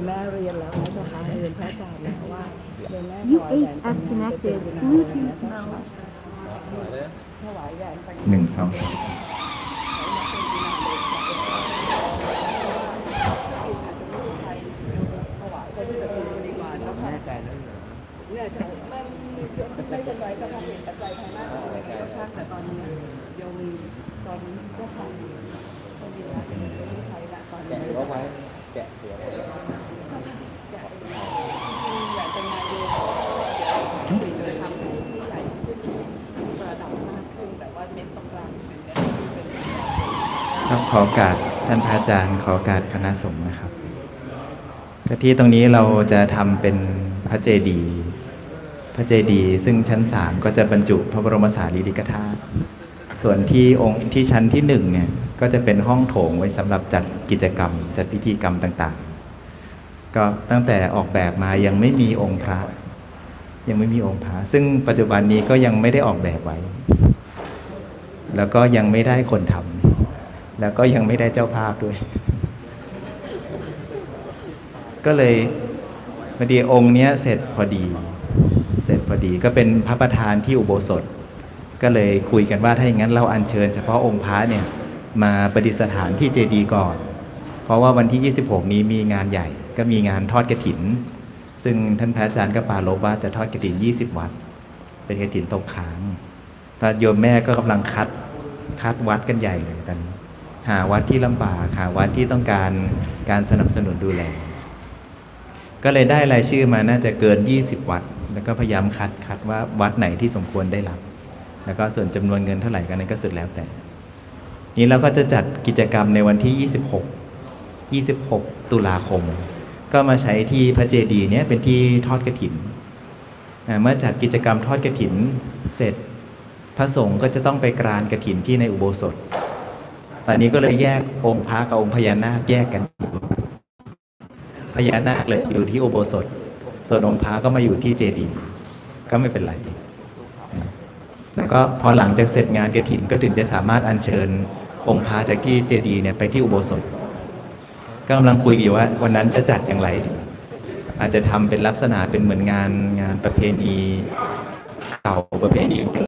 มแม่เรียนแล้วนะเจ้าค่ะเรียนพระอาจารย์แล้วว่าโยมแม่ถวายแหวนแต่ง have งานไปเป็นเวลานานะเจ้าค่ะถวายแหวนแต่งหนึ่งสองสามสี่ถวายไปที่จะจริงดีกว่าเจ้าค่ะแน่ใจแล้วเหรอเนี่ยจะไม่ไม่เป็นไรจ้าค่ะเป็นปัจจัยทางหน้าที่อะไรก็ช่างแต่ตอนนี้โยมมีตอนนี้เจ้าค่ะตอนนี้ละไม่ใช้ละตอนนี้แกะหัวไว้แกะหัวไว้ อยากเป็นนายกเดี๋ยวจะทำให้ที่ใหญ่ขึ้นประดับมากขึ้นแต่ว่าเม็ดตรงกลางเป็นเม็ดที่เป็น ต้องขอโอกาสท่านพระอาจารย์ขอโอกาสคณะสงฆ์นะครับก็ที่ตรงนี้เราจะทำเป็นพระเจดีย์พระเจดีย์ซึ่งชั้นสามก็จะบรรจุพระบรมสารีริกธาตุส่วนที่องค์ที่ชั้นที่หนึ่งเนี่ยก็จะเป็นห้องโถงไว้สำหรับจัดกิจกรรม จัดพิธีกรรมต่างๆ ก็ตั้งแต่ออกแบบมายังไม่มีองค์พระ ยังไม่มีองค์พระ ซึ่งปัจจุบันนี้ก็ยังไม่ได้ออกแบบไว้ แล้วก็ยังไม่ได้คนทำ แล้วก็ยังไม่ได้เจ้าภาพด้วย ก็เลยพอดีองค์เนี้ยเสร็จพอดี เสร็จพอดีก็เป็นพระประธานที่อุโบสถ ก็เลยคุยกันว่าถ้าอย่างนั้นเราอัญเชิญ เฉพาะองค์พระเนี่ยมาประดิษฐานที่เจดีก่อน เพราะว่าวันที่ 26 นี้มีงานใหญ่ ก็มีงานทอดกระถิน ซึ่งท่านพระอาจารย์ก็ปารภว่าจะทอดกระถิน 20 วัด เป็นกระถินตกค้างตอนโยมแม่ก็กำลังคัดคัดวัดกันใหญ่เลยตอนนี้ หาวัดที่ลำบากหาวัดที่ต้องการการสนับสนุนดูแล ก็เลยได้รายชื่อมาน่าจะเกิน 20 วัด แล้วก็พยายามคัดคัดว่าวัดไหนที่สมควรได้รับ แล้วก็ส่วนจำนวนเงินเท่าไหร่กันนั้นก็สุดแล้วแต่ นี้เราก็จะจัดกิจกรรมในวันที่ 26 26 ตุลาคม ก็มาใช้ที่พระเจดีย์เนี้ยเป็นที่ทอดกระถินอ่าเมื่อจัดกิจกรรมทอดกระถินเสร็จพระสงฆ์ก็จะต้องไปกรานกระถินที่ในอุโบสถ ตอนนี้ก็เลยแยกองค์พระกับองค์พญานาคแยกกันอยู่พญานาคเลยอยู่ที่อุโบสถ ส่วนองค์พระก็มาอยู่ที่เจดีย์ก็ไม่เป็นไร แล้วก็พอหลังจากเสร็จงานกระถินก็ถึงจะสามารถอัญเชิญองค์พระจากที่เจดีย์เนี่ยไปที่อุโบสถก็กำลังคุยอยู่ว่า วันนั้นจะจัดอย่างไรดีอาจจะทำเป็นลักษณะเป็นเหมือนงานงานประเพณีเก่าประเพณี